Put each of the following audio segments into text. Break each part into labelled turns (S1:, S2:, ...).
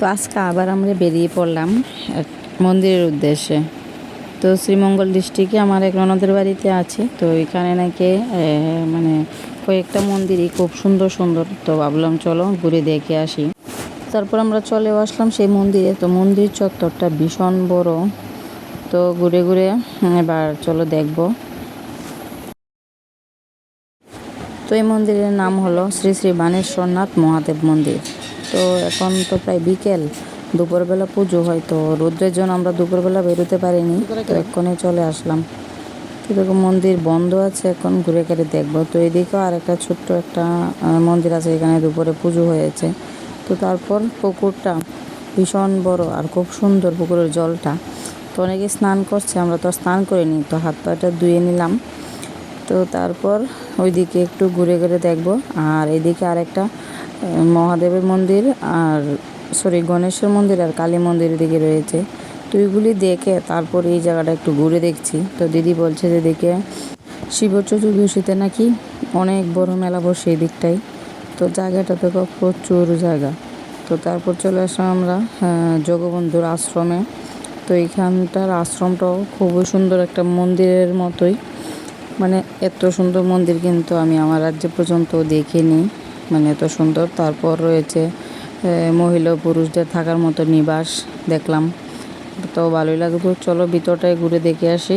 S1: তো আজকে আবার আমরা বেরিয়ে পড়লাম মন্দিরের উদ্দেশ্যে। তো শ্রীমঙ্গল ডিস্ট্রিক্টে আমার এক ননদের বাড়িতে আছে, তো এখানে নাকি মানে কয়েকটা মন্দিরই খুব সুন্দর সুন্দর। তো ভাবলাম চলো ঘুরে দেখে আসি। তারপর আমরা চলে আসলাম সেই মন্দিরে। তো মন্দির চত্বরটা ভীষণ বড়। তো ঘুরে ঘুরে, এবার চলো দেখব। তো এই মন্দিরের নাম হলো শ্রী শ্রী বানেশ্বরনাথ মহাদেব মন্দির। তো এখন তো প্রায় বিকেল, দুপুরবেলা পুজো হয় তো রৌদ্রের জন্য আমরা দুপুরবেলা বেরোতে পারিনি, তো এক্ষণে চলে আসলাম। দেখো মন্দির বন্ধ আছে, এখন ঘুরে ঘুরে দেখব। তো এদিকেও আর একটা ছোট্ট একটা মন্দির আছে এখানে দুপুরে পুজো হয়েছে। তো তারপর পুকুরটা ভীষণ বড় আর খুব সুন্দর পুকুরের জলটা। তো অনেকে স্নান করছে, আমরা তো স্নান করিনি, তো হাত পাটা ধুয়ে নিলাম। তো তারপর ওইদিকে একটু ঘুরে ঘুরে দেখব। আর এদিকে আরেকটা মহাদেবের মন্দির আর সরি গণেশের মন্দির আর কালী মন্দিরের দিকে রয়েছে। তো এইগুলি দেখে তারপর এই জায়গাটা একটু ঘুরে দেখছি। তো দিদি বলছে যে দেখে শিব চতুর্দশীতে নাকি অনেক বড় মেলা বসে এই দিকটাই তো জায়গাটা তো প্রচুর জায়গা। তো তারপর চলে আসলাম আমরা আহ, জগবন্ধুর আশ্রমে। তো এইখানটার আশ্রমটাও খুবই সুন্দর একটা মন্দিরের মতোই। মানে এত সুন্দর মন্দির কিন্তু আমি আমার রাজ্যে পর্যন্ত দেখিনি। মানে এত সুন্দর। তারপর রয়েছে মহিলা পুরুষদের থাকার মতো নিবাস দেখলাম। তো ভালোই লাগতো চলো ভিতরটায় ঘুরে দেখে আসি।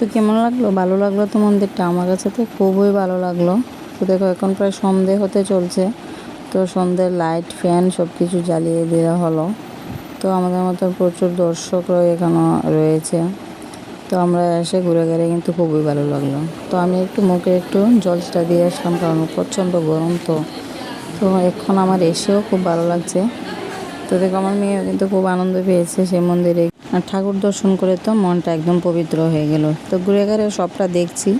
S1: তো কেমন লাগল? ভালো লাগল তো মন্দিরটা? আমার কাছে তো খুবই ভালো লাগল। তো দেখো, এখন প্রায় সন্ধে হতে চলছে। তো সন্ধ্যের লাইট ফ্যান সব কিছু জ্বালিয়ে দেওয়া হলো। তো আমাদের মতো প্রচুর দর্শকরাও এখানে রয়েছে। তো আমরা এসে ঘুরে ঘুরে কিন্তু খুবই ভালো লাগল। তো আমি একটু মুখে একটু জলটা দিয়ে আসলাম কারণ প্রচণ্ড গরম তো। তো এখন আমার এসেও খুব ভালো লাগছে। তো দেখো, আমার মেয়েও কিন্তু খুব আনন্দ পেয়েছে সেই মন্দিরে। আর ঠাকুর দর্শন করে তো মনটা একদম পবিত্র হয়ে গেল। তো ঘুরে ঘুরে সবটা দেখছি।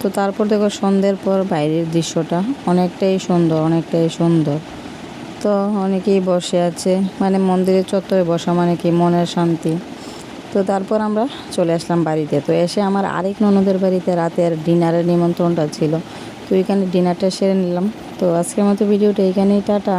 S1: তো তারপর দেখো সন্ধ্যের পর বাইরের দৃশ্যটা অনেকটাই সুন্দর অনেকটাই সুন্দর। তো অনেকেই বসে আছে মানে মন্দিরের চত্বরে বসা মানে কি মনের শান্তি। তো তারপর আমরা চলে আসলাম বাড়িতে। তো এসে আমার আরেক ননদের বাড়িতে রাতের ডিনারের নিমন্ত্রণটা ছিল। তো এখানে ডিনারটা সেরে নিলাম। তো আজকের মতো ভিডিওটা এখানেই, টাটা।